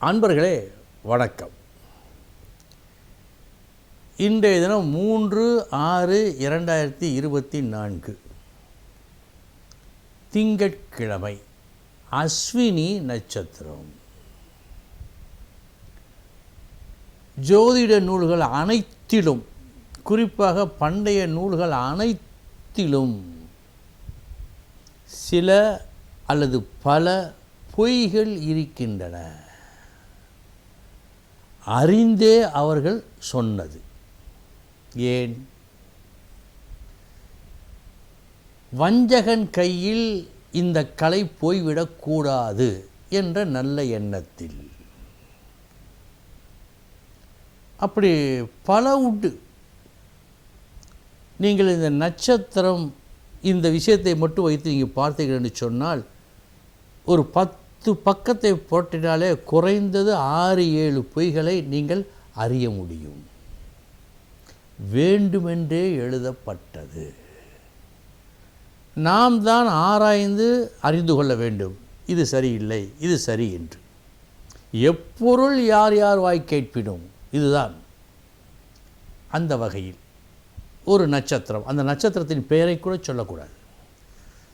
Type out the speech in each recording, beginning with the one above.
அன்பர்களே வணக்கம். இன்றைய தினம் மூன்று ஆறு இரண்டாயிரத்தி இருபத்தி நான்கு. திங்கட்கிழமை அஸ்வினி நட்சத்திரம். ஜோதிட நூல்கள் அனைத்திலும் குறிப்பாக பண்டைய நூல்கள் அனைத்திலும் சில அல்லது பல பொய்கள் இருக்கின்றன. அறிந்தே அவர்கள் சொன்னது. ஏன்? வஞ்சகன் கையில் இந்த கலை போய்விடக்கூடாது என்ற நல்ல எண்ணத்தில். அப்படி பல உண்டு. நீங்கள் இந்த நட்சத்திரம் இந்த விஷயத்தை மட்டும் வைத்து நீங்கள் பார்த்தீர்கள் என்று சொன்னால் ஒரு பத்து பக்கத்தை போட்டினாலே குறைந்தது ஆறு ஏழு பொய்களை நீங்கள் அறிய முடியும். வேண்டுமென்றே எழுதப்பட்டது. நாம் தான் ஆராய்ந்து அறிந்து கொள்ள வேண்டும். இது சரியில்லை இது சரி என்று. எப்பொருள் யார் யார் வாய் கேட்பினும் இதுதான். அந்த வகையில். ஒரு நட்சத்திரம் அந்த நட்சத்திரத்தின் பெயரை கூட சொல்லக்கூடாது.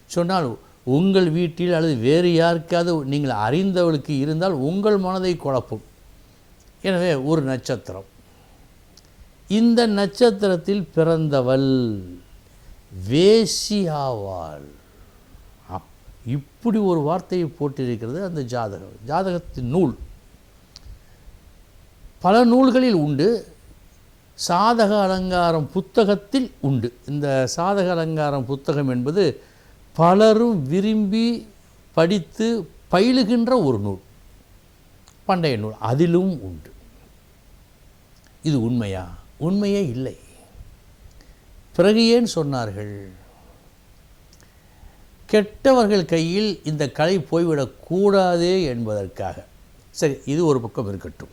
சொன்னால் உங்கள் வீட்டில் அல்லது வேறு யாருக்காவது நீங்கள் அறிந்தவளுக்கு இருந்தால் உங்கள் மனதை குழப்பும். எனவே ஒரு நட்சத்திரம். இந்த நட்சத்திரத்தில் பிறந்தவள் வேசியாவாள். அப்- இப்படி ஒரு வார்த்தையை போட்டிருக்கிறது அந்த ஜாதகம் ஜாதகத்தின் நூல். பல நூல்களில் உண்டு சாதக அலங்காரம் புத்தகத்தில் உண்டு. இந்த சாதக அலங்காரம் புத்தகம் என்பது பலரும் விரும்பி படித்து பயிலுகின்ற ஒரு நூல் பண்டைய நூல். அதிலும் உண்டு. இது உண்மையா? உண்மையே இல்லை. பிறகு ஏன் சொன்னார்கள்? கெட்டவர்கள் கையில் இந்த கலை போய்விடக்கூடாதே என்பதற்காக. சரி இது ஒரு பக்கம் இருக்கட்டும்.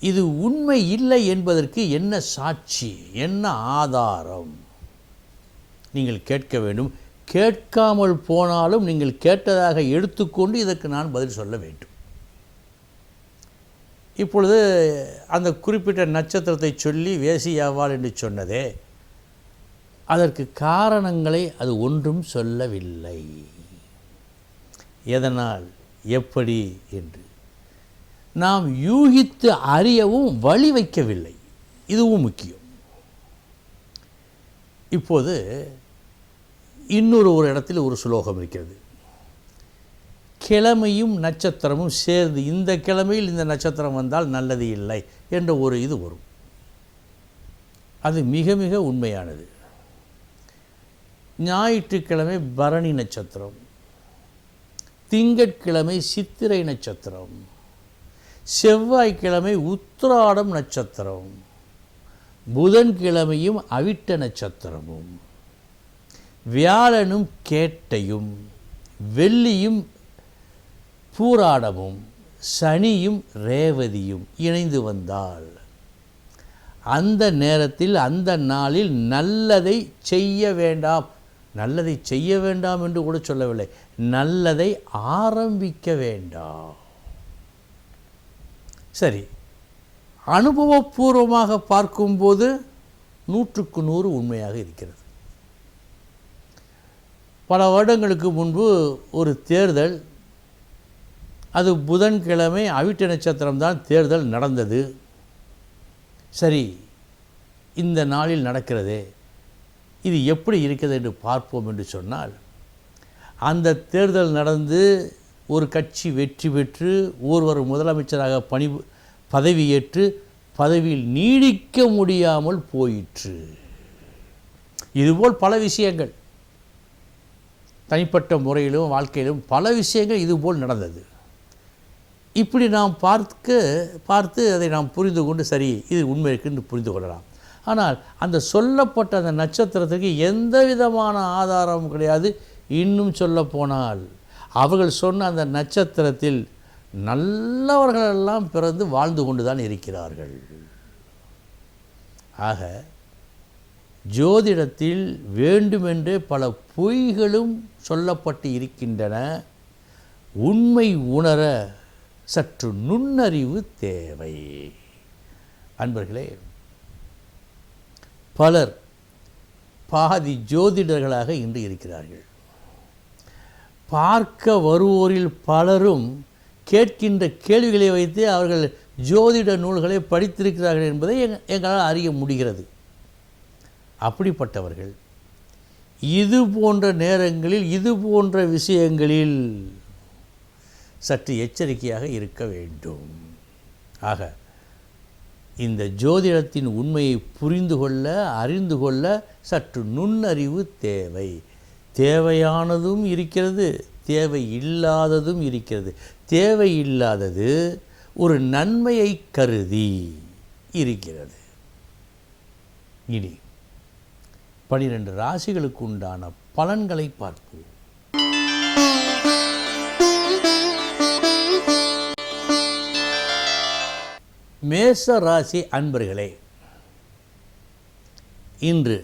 இது உண்மை இல்லை என்பதற்கு என்ன சாட்சி? என்ன ஆதாரம்? நீங்கள் கேட்க வேண்டும். கேட்காமல் போனாலும் நீங்கள் கேட்டதாக எடுத்துக்கொண்டு இதற்கு நான் பதில் சொல்ல வேண்டும். இப்பொழுது அந்த குறிப்பிட்ட நட்சத்திரத்தை சொல்லி வேசியாவாள் என்று சொன்னதே அதற்கு காரணங்களை அது ஒன்றும் சொல்லவில்லை. எதனால்? எப்படி என்று. நாம் யூகித்து அறியவும் வழி வைக்கவில்லை. இதுவும் முக்கியம். இப்போது இன்னொரு ஒரு இடத்தில் ஒரு சுலோகம் இருக்கிறது. கிழமையும் நட்சத்திரமும் சேர்ந்து இந்த கிழமையில் இந்த நட்சத்திரம் வந்தால் நல்லது இல்லை என்ற ஒரு இது வரும். அது மிக மிக உண்மையானது. ஞாயிற்றுக்கிழமை பரணி நட்சத்திரம். திங்கட்கிழமை சித்திரை நட்சத்திரம். செவ்வாய்க்கிழமை உத்திராடம் நட்சத்திரம். புதன்கிழமையும் அவிட்ட நட்சத்திரமும். வியாழனும் கேட்டையும் வெள்ளியும் பூராடமும் சனியும் ரேவதியும் இணைந்து வந்தால் அந்த நேரத்தில் அந்த நாளில் நல்லதை செய்ய வேண்டாம். நல்லதை செய்ய வேண்டாம் என்று கூட சொல்லவில்லை. நல்லதை ஆரம்பிக்க வேண்டாம். சரி அனுபவபூர்வமாக பார்க்கும்போது நூற்றுக்கு நூறு உண்மையாக இருக்கிறது. பல வருடங்களுக்கு முன்பு ஒரு தேர்தல் அது புதன்கிழமை அவிட்ட நட்சத்திரம்தான் தேர்தல் நடந்தது. சரி இந்த நாளில் நடக்கிறதே இது எப்படி இருக்கிறது என்று பார்ப்போம் என்று சொன்னால் அந்த தேர்தல் நடந்து ஒரு கட்சி வெற்றி பெற்று ஒருவர் முதலமைச்சராக பணி பதவியேற்று பதவியில் நீடிக்க முடியாமல் போயிற்று. இதுபோல் பல விஷயங்கள். தனிப்பட்ட முறையிலும் வாழ்க்கையிலும் பல விஷயங்கள் இதுபோல் நடந்தது. இப்படி நாம் பார்க்க பார்த்து அதை நாம் புரிந்து கொண்டு சரி இது உண்மை இருக்குன்னு புரிந்து கொள்ளலாம். ஆனால் அந்த சொல்லப்பட்ட அந்த நட்சத்திரத்துக்கு எந்த விதமான ஆதாரமும் கிடையாது. இன்னும் சொல்ல போனால் அவர்கள் சொன்ன அந்த நட்சத்திரத்தில் நல்லவர்களெல்லாம் பிறந்து வாழ்ந்து கொண்டு தான் இருக்கிறார்கள். ஆக ஜோதிடத்தில் வேண்டுமென்றே பல பொய்களும் சொல்லப்பட்டு இருக்கின்றன. உண்மை உணர சற்று நுண்ணறிவு தேவை. அன்பர்களே பலர் பாதி ஜோதிடர்களாக இன்று இருக்கிறார்கள். பார்க்க வருவோரில் பலரும் கேட்கின்ற கேள்விகளை வைத்து அவர்கள் ஜோதிட நூல்களை படித்திருக்கிறார்கள் என்பதை எங்களால் அறிய முடிகிறது. அப்படிப்பட்டவர்கள். இது போன்ற நேரங்களில் இது போன்ற விஷயங்களில் சற்று எச்சரிக்கையாக இருக்க வேண்டும். ஆக இந்த ஜோதிடத்தின் உண்மையை புரிந்து கொள்ள அறிந்து கொள்ள சற்று நுண்ணறிவு தேவை. தேவையானதும் இருக்கிறது தேவை இல்லாததும் இருக்கிறது. தேவை இல்லாதது ஒரு நன்மையை கருதி இருக்கிறது. இனி பனிரெண்டு ராசிகளுக்கு உண்டான பலன்களை பார்ப்போம். மேச ராசி அன்பர்களே இன்று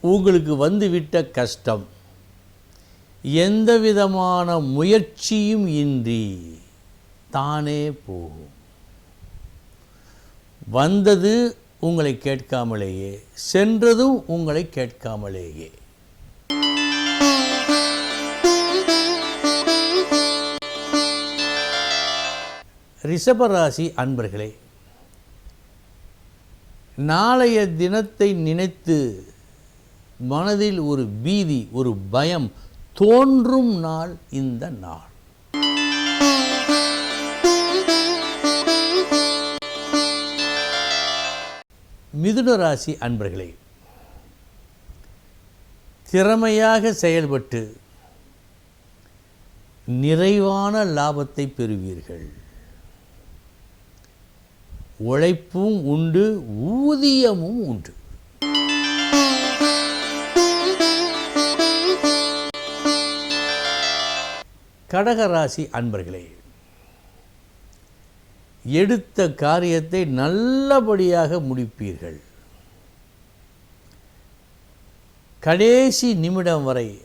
உங்களுக்கு வந்துவிட்ட கஷ்டம் எந்த விதமான முயற்சியும் இன்றி தானே போகும். வந்தது உங்களை கேட்காமலேயே சென்றதும் உங்களை கேட்காமலேயே. ரிஷபராசி அன்பர்களே நாளைய தினத்தை நினைத்து மனதில் ஒரு பீதி ஒரு பயம் தோன்றும் நாள் இந்த நாள். மிதுன ராசி அன்பர்களே திறமையாக செயல்பட்டு நிறைவான லாபத்தை பெறுவீர்கள். உழைப்பும் உண்டு ஊதியமும் உண்டு. கடகராசி அன்பர்களே எடுத்த காரியத்தை நல்லபடியாக முடிப்பீர்கள். கடைசி நிமிடம் வரை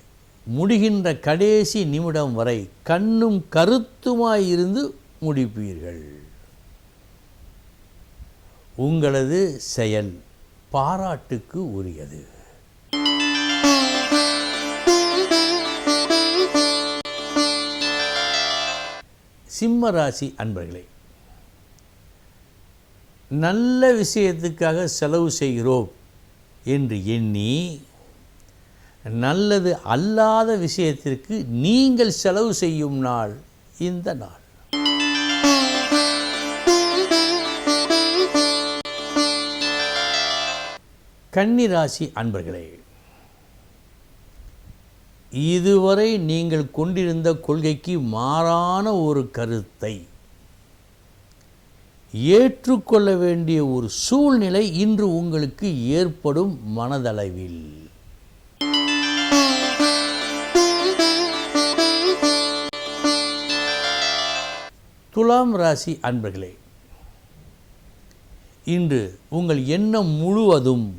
முடிகின்ற கடைசி நிமிடம் வரை கண்ணும் கருத்துமாய் இருந்து முடிப்பீர்கள். உங்களது செயல் பாராட்டுக்கு உரியது. சிம்ம ராசி அன்பர்களே நல்ல விஷயத்துக்காக செலவு செய்கிறோம் என்று எண்ணி நல்லது அல்லாத விஷயத்திற்கு நீங்கள் செலவு செய்யும் நாள் இந்த நாள். கன்னிராசி அன்பர்களே இதுவரை நீங்கள் கொண்டிருந்த கொள்கைக்கு மாறான ஒரு கருத்தை ஏற்றுக்கொள்ள வேண்டிய ஒரு சூழ்நிலை இன்று உங்களுக்கு ஏற்படும் மனதளவில். துலாம் ராசி அன்பர்களே இன்று உங்கள் எண்ணம் முழுவதும்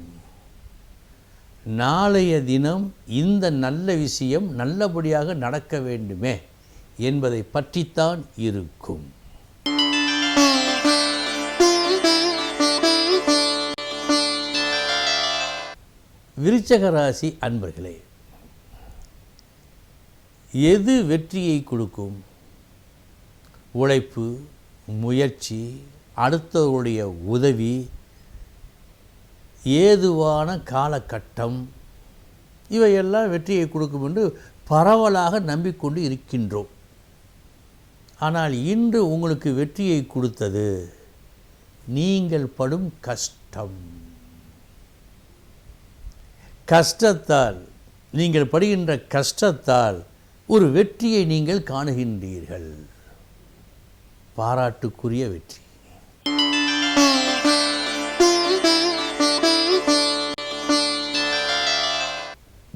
நாளைய தினம் இந்த நல்ல விஷயம் நல்லபடியாக நடக்க வேண்டுமே என்பதை பற்றித்தான் இருக்கும். விருச்சக ராசி அன்பர்களே எது வெற்றியை கொடுக்கும்? உழைப்பு முயற்சி அடுத்தவருடைய உதவி ஏதுவான காலகட்டம் இவையெல்லாம் வெற்றியை கொடுக்கும் என்று பரவலாக நம்பிக்கொண்டு இருக்கின்றோம். ஆனால் இன்று உங்களுக்கு வெற்றியை கொடுத்தது நீங்கள் படும் கஷ்டம். கஷ்டத்தால் நீங்கள் படுகின்ற கஷ்டத்தால் ஒரு வெற்றியை நீங்கள் காணுகின்றீர்கள். பாராட்டுக்குரிய வெற்றி.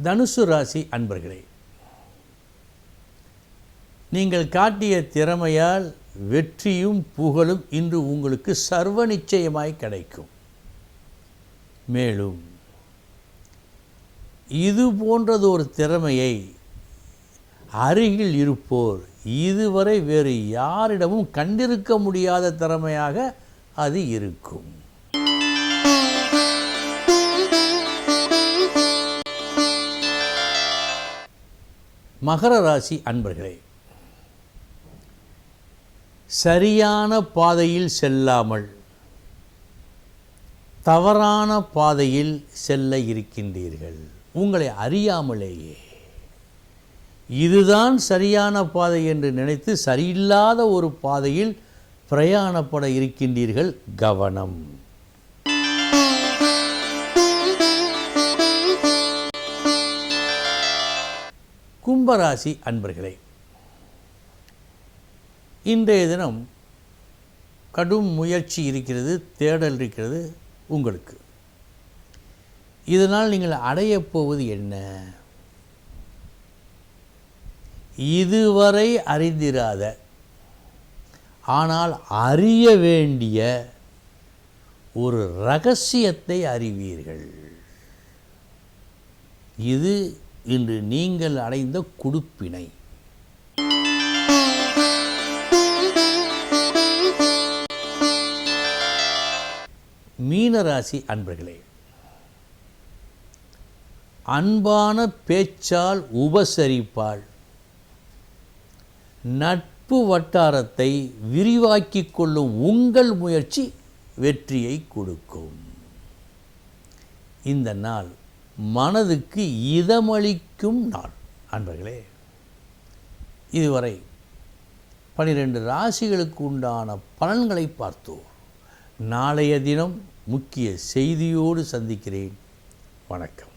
தனுசு ராசி அன்பர்களே நீங்கள் காட்டிய திறமையால் வெற்றியும் புகழும் இன்று உங்களுக்கு சர்வ நிச்சயமாய் கிடைக்கும். மேலும் இது போன்றது ஒரு திறமையை அருகில் இருப்போர். இதுவரை வேறு யாரிடமும் கண்டிருக்க முடியாத திறமையாக அது இருக்கும். மகர ராசி அன்பர்களே சரியான பாதையில் செல்லாமல் தவறான பாதையில் செல்ல இருக்கின்றீர்கள். உங்களை அறியாமலேயே. இதுதான் சரியான பாதை என்று நினைத்து சரியில்லாத ஒரு பாதையில் பிரயாணப்பட இருக்கின்றீர்கள் கவனம். கும்பராசி அன்பர்களே இன்றைய தினம் கடும் முயற்சி இருக்கிறது தேடல் இருக்கிறது உங்களுக்கு. இதனால் நீங்கள் அடையப் போவது என்ன? இதுவரை அறிந்திராத ஆனால் அறிய வேண்டிய ஒரு ரகசியத்தை அறிவீர்கள். இது இன்று நீங்கள் அடைந்த குடுப்பினை. மீனராசி அன்பர்களே அன்பான பேச்சால் உபசரிப்பாள். நட்பு வட்டாரத்தை விரிவாக்கிக் கொள்ளும் உங்கள் முயற்சி வெற்றியை கொடுக்கும். இந்த நாள் மனதுக்கு இதமளிக்கும் நாள் அன்பர்களே. இதுவரை பனிரெண்டு ராசிகளுக்கு உண்டான பலன்களை பார்த்தோம். நாளைய தினம் முக்கிய செய்தியோடு சந்திக்கிறேன். வணக்கம்.